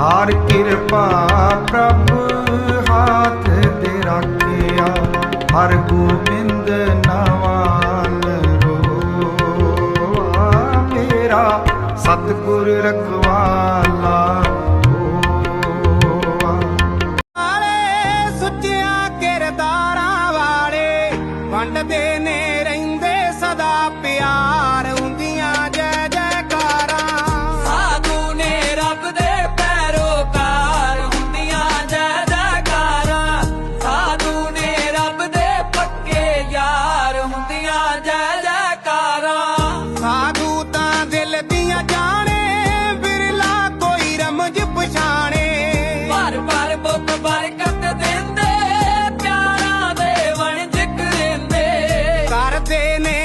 ਹਰ ਕਿਰਪਾ ਪ੍ਰਭ, ਹੱਥ ਦੇ ਰੱਖਿਆ। ਹਰ ਗੋਬਿੰਦ ਨਾਵਾਲ ਰੋਆ। ਮੇਰਾ ਸਤਿਗੁਰ ਰਖਵਾਲਾ ਵੰਡਦੇ ਨੇ ਜੈ ਜੈਕਾਰਾ। ਸਾਧੂ ਤਾਂ ਦਿਲ ਦੀਆਂ ਜਾਣੇ ਬਿਰਲਾ ਕੋਈ ਰਮਜ ਪਛਾਣੇ। ਭਰ ਭਰ ਬੁੱਤ ਦਿੰਦੇ ਪਿਆਰਾਂ ਦੇ ਵਣ ਜਿਕਰੇਂਦੇ ਕਰਦੇ ਨੇ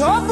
Stop